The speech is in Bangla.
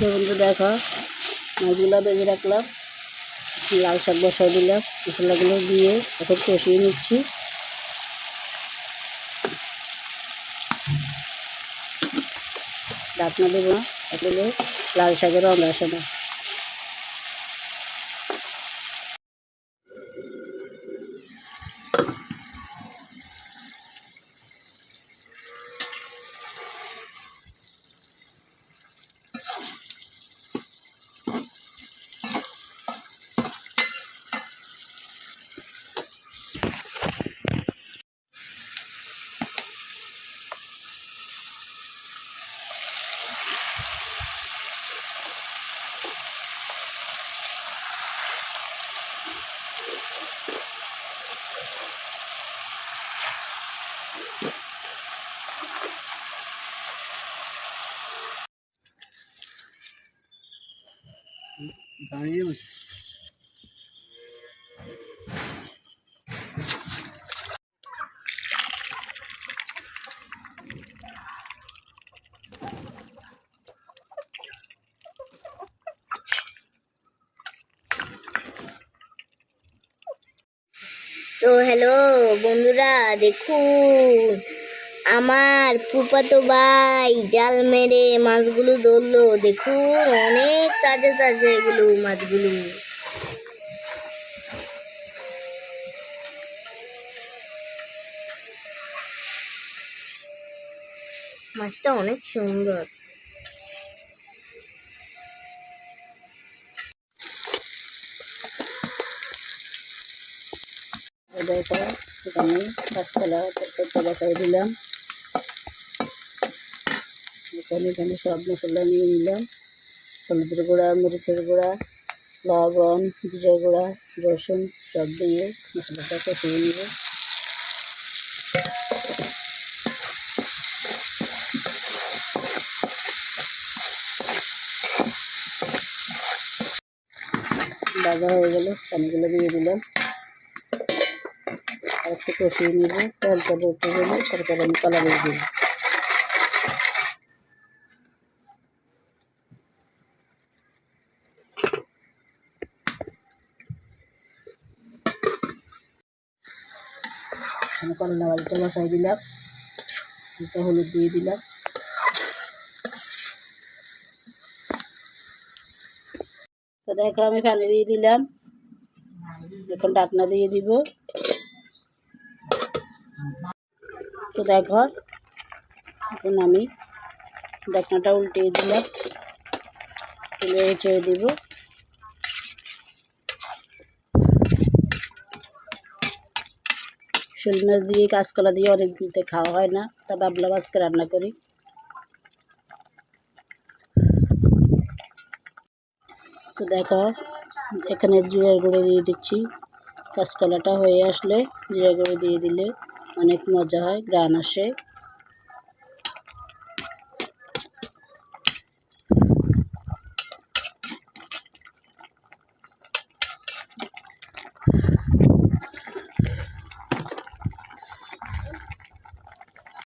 বন্ধু দেখো মাছগুলো বেজে রাখলাম, লাল শাক বসাই দিলাম, মশলাগুলো দিয়ে এখন কষিয়ে নিচ্ছি। ডাকনা দেবো আসলে লাল শাকের রঙ আসে না। Então, aí, Luiz. তো হ্যালো বন্ধুরা, দেখুন, আমার ফুপাতো ভাই জাল মেরে মাছগুলো ধরলো। দেখুন, অনেক তাজা তাজা এগুলো মাছগুলো। মাছটা অনেক সুন্দর। দেখো এখানে তরকারিটা বসাই দিলাম। এখানে এখানে সব মশলা নিয়ে নিলাম। হলুদের গুঁড়া, মরিচের গুঁড়া, লবণ জিরে গুঁড়া, রসুন, সব দিয়ে মশলাটা কষিয়ে নেব। ভাজা হয়ে গেল, পানিগুলো দিয়ে দিলাম। একটু কষিয়ে নিব তেলটা উঠে গেলে তারপরে আমি কলা দিয়ে দিব করলা ভাজিটা বসাই দিলাম একটু হলুদ দিয়ে দিলাম। তো দেখো আমি পানি দিয়ে দিলাম, এখন ডাকনা দিয়ে দিব। তো দেখো এখন আমি ডাকনাটা উল্টিয়ে দিলাম। তুলে ছেড়ে দিব। শোল মাছ দিয়ে, কাঁচকলা দিয়ে অনেক দিতে খাওয়া হয় না। তা বাবলা মাছকে রান্না করি। তো দেখো, এখানে জিরা গুঁড়ো দিয়ে দিচ্ছি। কাঁচকলাটা হয়ে আসলে জিরা গুঁড়ো দিয়ে দিলে অনেক মজা হয় গান আসে।